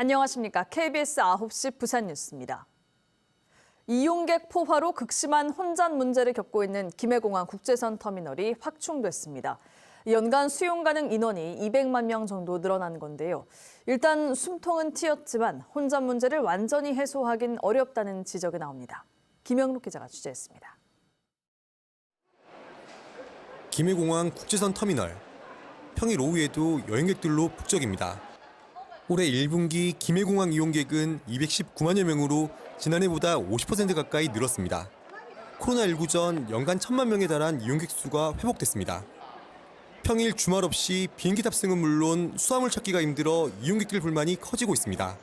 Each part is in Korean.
안녕하십니까. KBS 9시 부산 뉴스입니다. 이용객 포화로 극심한 혼잡 문제를 겪고 있는 김해공항 국제선 터미널이 확충됐습니다. 연간 수용 가능 인원이 200만 명 정도 늘어난 건데요. 일단 숨통은 튀었지만 혼잡 문제를 완전히 해소하긴 어렵다는 지적이 나옵니다. 김영록 기자가 취재했습니다. 김해공항 국제선 터미널. 평일 오후에도 여행객들로 북적입니다. 올해 1분기 김해공항 이용객은 219만여 명으로 지난해보다 50% 가까이 늘었습니다. 코로나19 전 연간 1천만 명에 달한 이용객 수가 회복됐습니다. 평일 주말 없이 비행기 탑승은 물론 수화물 찾기가 힘들어 이용객들 불만이 커지고 있습니다.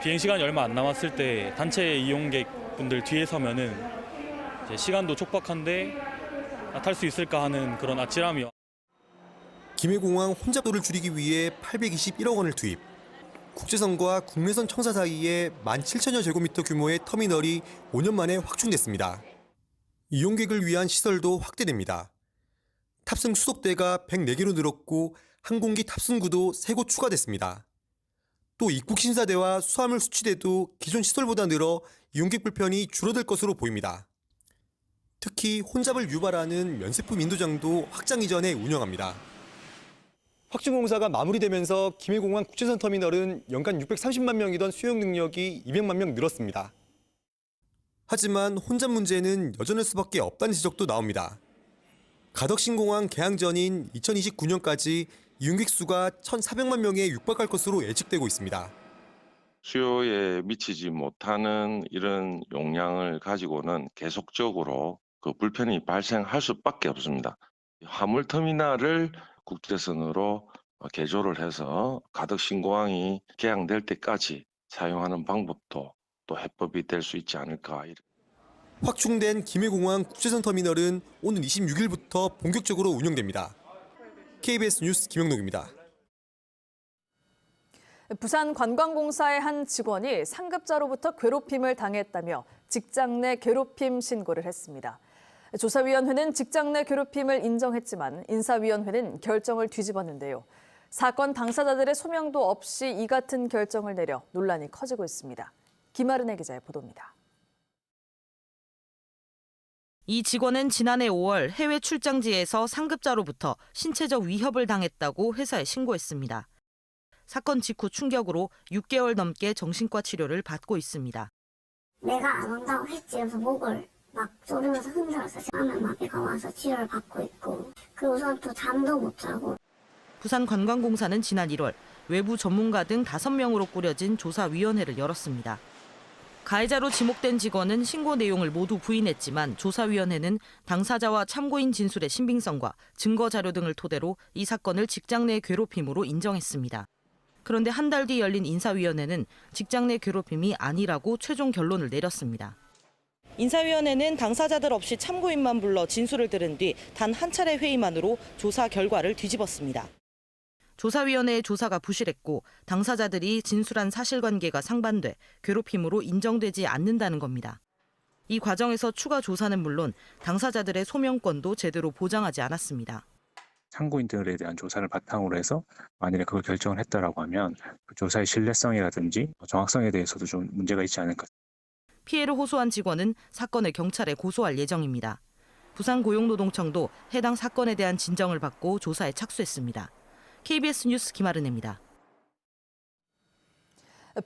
비행 시간이 얼마 안 남았을 때 단체 이용객 분들 뒤에 서면은 시간도 촉박한데 탈 수 있을까 하는 그런 아찔함이 김해공항 혼잡도를 줄이기 위해 821억 원을 투입. 국제선과 국내선 청사 사이에 17,000여 제곱미터 규모의 터미널이 5년 만에 확충됐습니다. 이용객을 위한 시설도 확대됩니다. 탑승 수속대가 104개로 늘었고 항공기 탑승구도 3곳 추가됐습니다. 또 입국 심사대와 수화물 수치대도 기존 시설보다 늘어 이용객 불편이 줄어들 것으로 보입니다. 특히 혼잡을 유발하는 면세품 인도장도 확장 이전에 운영합니다. 확충 공사가 마무리되면서 김해공항 국제선 터미널은 연간 630만 명이던 수용 능력이 200만 명 늘었습니다. 하지만 혼잡 문제는 여전할 수밖에 없다는 지적도 나옵니다. 가덕신공항 개항 전인 2029년까지 이용객 수가 1,400만 명에 육박할 것으로 예측되고 있습니다. 수요에 미치지 못하는 이런 용량을 가지고는 계속적으로 그 불편이 발생할 수밖에 없습니다. 화물 터미널을 국제선으로 개조를 해서 가덕 신공항이 개항될 때까지 사용하는 방법도 또 해법이 될 수 있지 않을까. 확충된 김해공항 국제선 터미널은 오는 26일부터 본격적으로 운영됩니다. KBS 뉴스 김영록입니다. 부산 관광공사의 한 직원이 상급자로부터 괴롭힘을 당했다며 직장 내 괴롭힘 신고를 했습니다. 조사위원회는 직장 내 괴롭힘을 인정했지만 인사위원회는 결정을 뒤집었는데요. 사건 당사자들의 소명도 없이 이 같은 결정을 내려 논란이 커지고 있습니다. 김아른의 기자의 보도입니다. 이 직원은 지난해 5월 해외 출장지에서 상급자로부터 신체적 위협을 당했다고 회사에 신고했습니다. 사건 직후 충격으로 6개월 넘게 정신과 치료를 받고 있습니다. 내가 안 온다고 했지. 그래서 목을 막 조르면서 흔들어서 안면마비가 와서 치료를 받고 있고 그 우선부터 잠도 못 자고 부산관광공사는 지난 1월 외부 전문가 등 5명으로 꾸려진 조사위원회를 열었습니다. 가해자로 지목된 직원은 신고 내용을 모두 부인했지만 조사위원회는 당사자와 참고인 진술의 신빙성과 증거 자료 등을 토대로 이 사건을 직장 내 괴롭힘으로 인정했습니다. 그런데 한 달 뒤 열린 인사위원회는 직장 내 괴롭힘이 아니라고 최종 결론을 내렸습니다. 인사위원회는 당사자들 없이 참고인만 불러 진술을 들은 뒤 단 한 차례 회의만으로 조사 결과를 뒤집었습니다. 조사위원회의 조사가 부실했고 당사자들이 진술한 사실관계가 상반돼 괴롭힘으로 인정되지 않는다는 겁니다. 이 과정에서 추가 조사는 물론 당사자들의 소명권도 제대로 보장하지 않았습니다. 참고인 들에 대한 조사를 바탕으로 해서 만일에 그걸 결정을 했다라고 하면 그 조사의 신뢰성이라든지 정확성에 대해서도 좀 문제가 있지 않을까. 피해를 호소한 직원은 사건을 경찰에 고소할 예정입니다. 부산고용노동청도 해당 사건에 대한 진정을 받고 조사에 착수했습니다. KBS 뉴스 김아른입니다.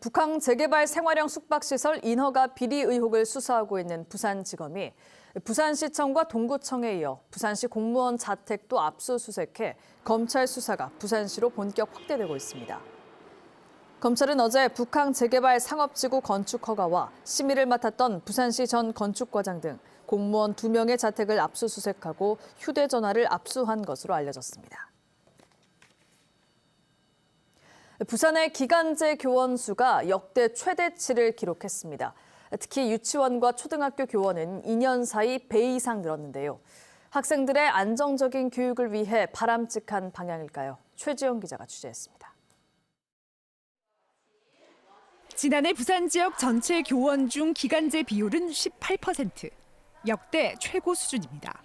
북한 재개발 생활형 숙박시설 인허가 비리 의혹을 수사하고 있는 부산지검이 부산시청과 동구청에 이어 부산시 공무원 자택도 압수수색해 검찰 수사가 부산시로 본격 확대되고 있습니다. 검찰은 어제 북한 재개발 상업지구 건축 허가와 심의를 맡았던 부산시 전 건축과장 등 공무원 2명의 자택을 압수수색하고 휴대전화를 압수한 것으로 알려졌습니다. 부산의 기간제 교원 수가 역대 최대치를 기록했습니다. 특히 유치원과 초등학교 교원은 2년 사이 배 이상 늘었는데요. 학생들의 안정적인 교육을 위해 바람직한 방향일까요? 최지영 기자가 취재했습니다. 지난해 부산 지역 전체 교원 중 기간제 비율은 18%. 역대 최고 수준입니다.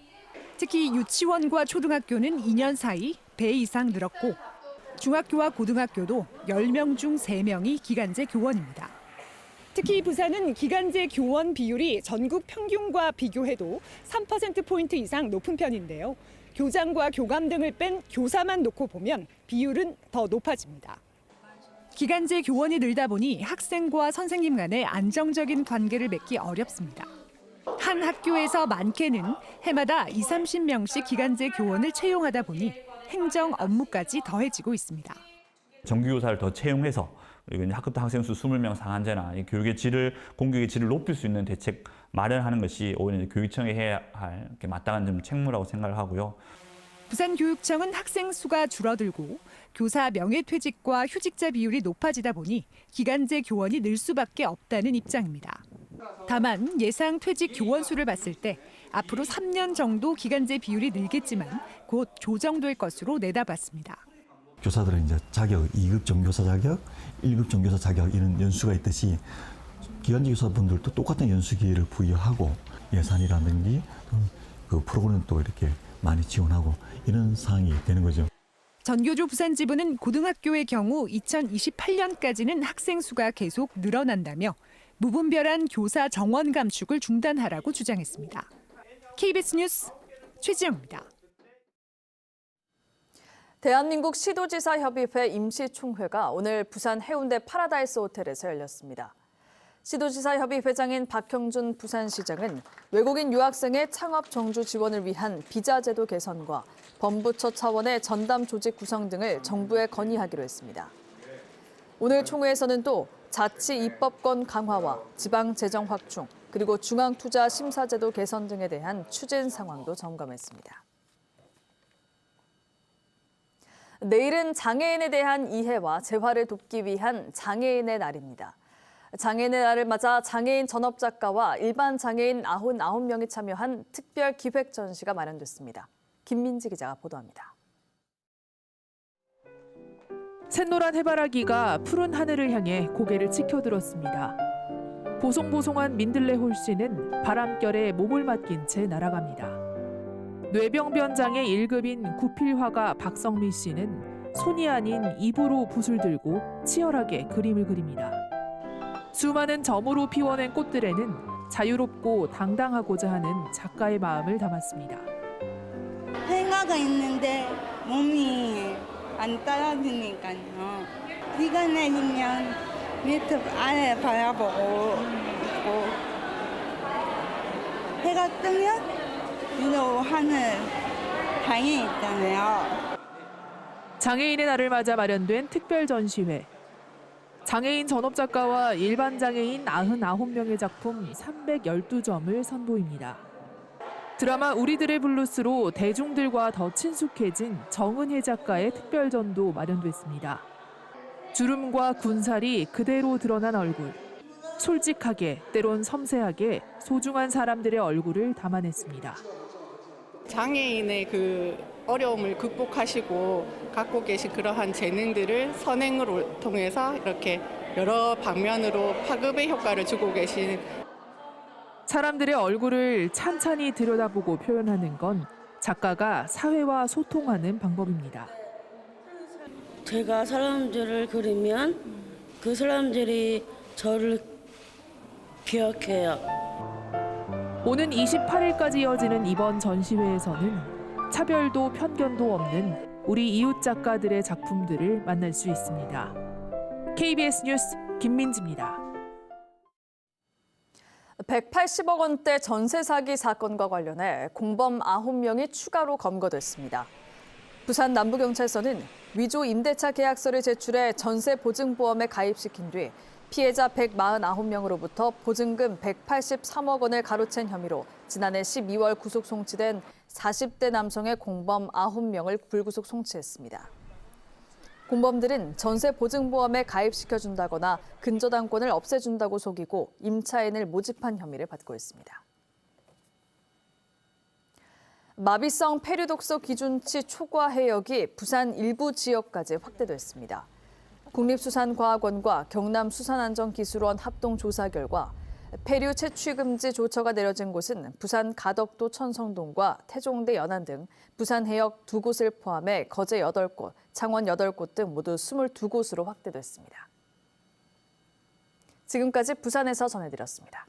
특히 유치원과 초등학교는 2년 사이 배 이상 늘었고 중학교와 고등학교도 10명 중 3명이 기간제 교원입니다. 특히 부산은 기간제 교원 비율이 전국 평균과 비교해도 3%포인트 이상 높은 편인데요. 교장과 교감 등을 뺀 교사만 놓고 보면 비율은 더 높아집니다. 기간제 교원이 늘다 보니 학생과 선생님 간의 안정적인 관계를 맺기 어렵습니다. 한 학교에서 많게는 해마다 2, 30명씩 기간제 교원을 채용하다 보니 행정 업무까지 더해지고 있습니다. 정규교사를 더 채용해서 그리고 이제 학급 학생 수 20명 상한제나 이 교육의 질을 공격의 질을 높일 수 있는 대책 마련하는 것이 오히려 교육청이 해야 할 마땅한 좀 책무라고 생각을 하고요. 부산교육청은 학생 수가 줄어들고 교사 명예퇴직과 휴직자 비율이 높아지다 보니 기간제 교원이 늘 수밖에 없다는 입장입니다. 다만 예상 퇴직 교원 수를 봤을 때 앞으로 3년 정도 기간제 비율이 늘겠지만 곧 조정될 것으로 내다봤습니다. 교사들은 이제 자격, 2급 정교사 자격, 1급 정교사 자격 이런 연수가 있듯이 기간제 교사분들도 똑같은 연수 기회를 부여하고 예산이라든지 그 프로그램도 이렇게 많이 지원하고 이런 상황이 되는 거죠. 전교조 부산 지부는 고등학교의 경우 2028년까지는 학생 수가 계속 늘어난다며 무분별한 교사 정원 감축을 중단하라고 주장했습니다. KBS 뉴스 최지영입니다. 대한민국 시도지사 협의회 임시총회가 오늘 부산 해운대 파라다이스 호텔에서 열렸습니다. 시도지사 협의 회장인 박형준 부산시장은 외국인 유학생의 창업 정주 지원을 위한 비자 제도 개선과 범부처 차원의 전담 조직 구성 등을 정부에 건의하기로 했습니다. 오늘 총회에서는 또 자치 입법권 강화와 지방 재정 확충, 그리고 중앙 투자 심사 제도 개선 등에 대한 추진 상황도 점검했습니다. 내일은 장애인에 대한 이해와 재활을 돕기 위한 장애인의 날입니다. 장애인의 날을 맞아 장애인 전업작가와 일반 장애인 99명이 참여한 특별 기획 전시가 마련됐습니다. 김민지 기자가 보도합니다. 샛노란 해바라기가 푸른 하늘을 향해 고개를 치켜들었습니다. 보송보송한 민들레 홀씨는 바람결에 몸을 맡긴 채 날아갑니다. 뇌병변장애 1급인 구필화가 박성미 씨는 손이 아닌 입으로 붓을 들고 치열하게 그림을 그립니다. 수많은 점으로 피워낸 꽃들에는 자유롭고 당당하고자 하는 작가의 마음을 담았습니다. 생각은 있는데 몸이 안 따라주니까요. 비가 내리면 밑에 아래 바라보고 해가 뜨면 위로 하늘 방에 있잖아요. 장애인의 날을 맞아 마련된 특별 전시회. 장애인 전업작가와 일반 장애인 99명의 작품 312점을 선보입니다. 드라마 우리들의 블루스로 대중들과 더 친숙해진 정은혜 작가의 특별전도 마련됐습니다. 주름과 군살이 그대로 드러난 얼굴. 솔직하게, 때론 섬세하게 소중한 사람들의 얼굴을 담아냈습니다. 장애인의 그 어려움을 극복하시고 갖고 계신 그러한 재능들을 선행으로 통해서 이렇게 여러 방면으로 파급의 효과를 주고 계신 사람들의 얼굴을 찬찬히 들여다보고 표현하는 건 작가가 사회와 소통하는 방법입니다. 제가 사람들을 그리면 그 사람들이 저를 기억해요. 오는 28일까지 이어지는 이번 전시회에서는 차별도 편견도 없는 우리 이웃 작가들의 작품들을 만날 수 있습니다. KBS 뉴스 김민지입니다. 180억 원대 전세 사기 사건과 관련해 공범 9명이 추가로 검거됐습니다. 부산 남부경찰서는 위조 임대차 계약서를 제출해 전세 보증보험에 가입시킨 뒤 피해자 149명으로부터 보증금 183억 원을 가로챈 혐의로 지난해 12월 구속 송치된 40대 남성의 공범 9명을 불구속 송치했습니다. 공범들은 전세 보증보험에 가입시켜준다거나 근저당권을 없애준다고 속이고 임차인을 모집한 혐의를 받고 있습니다. 마비성 폐류독소 기준치 초과 해역이 부산 일부 지역까지 확대됐습니다. 국립수산과학원과 경남수산안전기술원 합동 조사 결과 폐류 채취 금지 조처가 내려진 곳은 부산 가덕도 천성동과 태종대 연안 등 부산 해역 두 곳을 포함해 거제 8곳, 창원 8곳 등 모두 22곳으로 확대됐습니다. 지금까지 부산에서 전해드렸습니다.